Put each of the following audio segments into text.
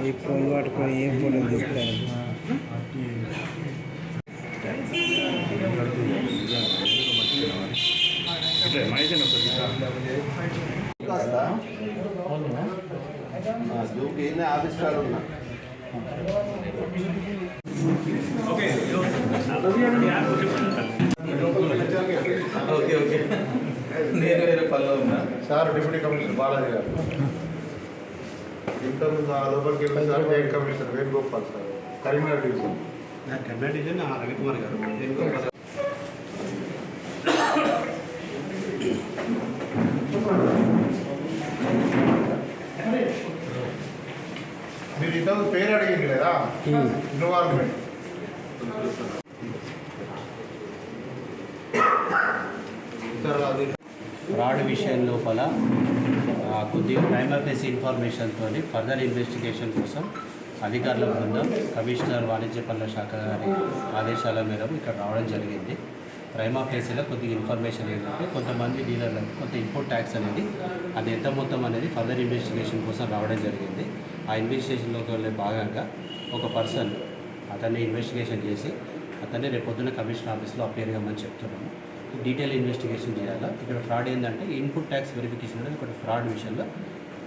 ఈ పొంగు పట్టుకొని ఏం ఫోటో తీస్తాను ఆవిష్కారం ఉన్నా ఓకే ఓకే. నేను వేరే పనిలో ఉన్నా. సార్ డిప్యూటీ కమిషనర్ బాలాజీ గారు. ఇంతకుముందు ఆ లోపలికి వెళ్ళిన sir joint commissioner Venugopal sir? Karimnagar division. Kannada division Ravikumar గారు. వేణుగోపాల్ మీరు ఇంతకుముందు పేరు అడిగింది కదా ఇన్వాల్వ్మెంట్. ఫ్రాడ్ విషయం లోపల కొద్దిగా క్రైమ్ ఆఫీస్ ఇన్ఫర్మేషన్తో ఫర్దర్ ఇన్వెస్టిగేషన్ కోసం అధికారుల బృందం కమిషనర్ వాణిజ్య పనుల శాఖ గారి ఆదేశాల మేరకు ఇక్కడ రావడం జరిగింది. ప్రైమ్ ఆఫీసీలో కొద్దిగా ఇన్ఫర్మేషన్ ఏంటంటే కొంతమంది డీలర్లకు కొంత ఇన్పుట్ ట్యాక్స్ అనేది అది ఎంత మొత్తం అనేది ఫర్దర్ ఇన్వెస్టిగేషన్ కోసం రావడం జరిగింది. ఆ ఇన్వెస్టిగేషన్లోకి వెళ్ళే భాగంగా ఒక పర్సన్ అతన్ని ఇన్వెస్టిగేషన్ చేసి అతన్ని రేపు పొద్దున్న కమిషనర్ ఆఫీస్లో అపేర్ కమ్మని చెప్తున్నాము. డీటెయిల్ ఇన్వెస్టిగేషన్ చేయాలా? ఇక్కడ ఫ్రాడ్ ఏంటంటే ఇన్పుట్ ట్యాక్స్ వెరిఫికేషన్ అనేది ఒకటి ఫ్రాడ్ విషయంలో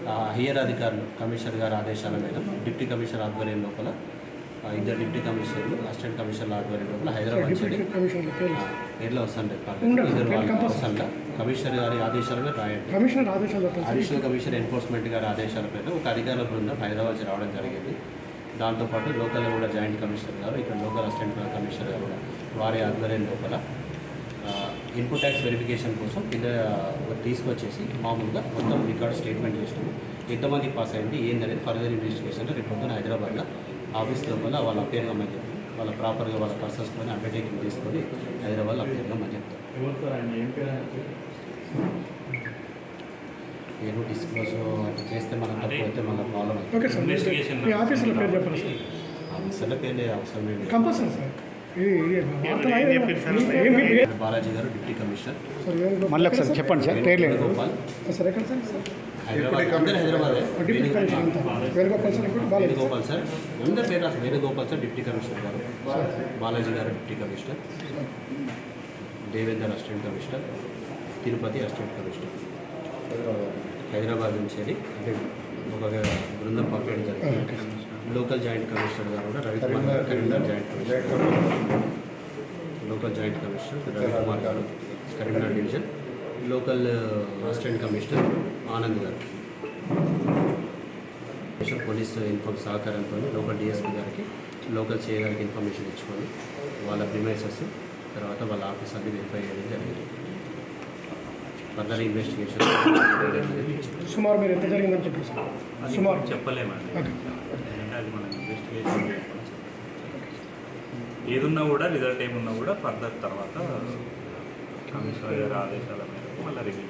ఆ, హయ్యర్ అధికారులు కమిషనర్ గారి ఆదేశాల మేరకు డిప్యూటీ కమిషనర్ ఆధ్వర్యం లోపల ఇద్దరు డిప్యూటీ కమిషనర్లు అసిస్టెంట్ కమిషనర్ ఆధ్వర్యం లోపల హైదరాబాద్ చెడి. పేర్లో. వస్తాను ఇద్దరు వస్తాను కమిషనర్ గారి ఆదేశాల మీద రాయండి. అడిషనల్ కమిషనర్ ఎన్ఫోర్స్మెంట్ గారి ఆదేశాల పేరు ఒక అధికారుల బృందం హైదరాబాద్ రావడం జరిగింది. దాంతోపాటు లోకల్ కూడా జాయింట్ కమిషనర్ గారు ఇక్కడ లోకల్ అసిస్టెంట్ కమిషనర్ గారు కూడా వారి ఆధ్వర్యం లోపల ఇన్పుట్ ట్యాక్స్ వెరిఫికేషన్ కోసం కింద తీసుకొచ్చేసి మామూలుగా మొత్తం రికార్డ్ స్టేట్మెంట్ చేసినాము ఎంతమంది పాస్ అయింది ఏందనేది ఫర్దర్ ఇన్వెస్టిగేషన్ రేపు పొద్దున హైదరాబాద్లో ఆఫీస్ లోపల వాళ్ళ అపేర్ కమ్మని చెప్పి వాళ్ళ ప్రాపర్గా వాళ్ళ పర్సన్స్తో అండర్టేకింగ్ తీసుకొని హైదరాబాద్లో అపేర్ కమ్మని చెప్తారు. పేరు డిస్క్లోజ్ అట్లా చేస్తే మనం తప్పు అయితే మన ప్రాబ్లం అవుతుంది. ఓకే సార్ మీ ఆఫీసులో పేరు చెప్పండి సార్. ఆఫీసర్ల పేరు అవసరం లేదు. Compulsory sir. పేరు? బాలాజీ గారు డిప్యూటీ కమిషనర్. మళ్ళీ ఒకసారి చెప్పండి సార్ పేర్లు ఏంటి? వేణుగోపాల్ సార్? ఎక్కడ సార్? వేణుగోపాల్ సార్. అందరు పేరు రాస్తారు వేణుగోపాల్ సార్. డిప్యూటీ కమిషనర్ గారు. బాలాజీ గారు deputy commissioner. Devender assistant commissioner. Tirupati assistant commissioner. Hyderabad నుంచి అది అంటే ఒక బృందం పంపించడం జరిగింది. లోకల్ జాయింట్ కమిషనర్ గారు కూడా రవికుమార్ గారు. Karimnagar joint commissioner. Local joint commissioner Ravikumar గారు. Karimnagar division. Local assistant commissioner Anand గారు. పోలీస్ ఇన్ఫార్మ్ సహకారంతో లోకల్ డిఎస్పీ గారికి లోకల్ గారికి ఇన్ఫర్మేషన్ ఇచ్చుకొని వాళ్ళ ప్రిమైసెస్ తర్వాత వాళ్ళ ఆఫీస్ అన్ని వెరిఫై చేయడం జరిగింది. ఫర్దర్ ఇన్వెస్టిగేషన్ సుమారు మీరు ఎంత జరిగిందని అది సుమారు. చెప్పలేమండి. అది మనం ఇన్వెస్టిగేషన్ ఏదున్నా కూడా రిజల్ట్ ఏమున్నా కూడా ఫర్దర్ తర్వాత కమిషనర్ గారి ఆదేశాల మేరకు మళ్ళీ రివ్యూ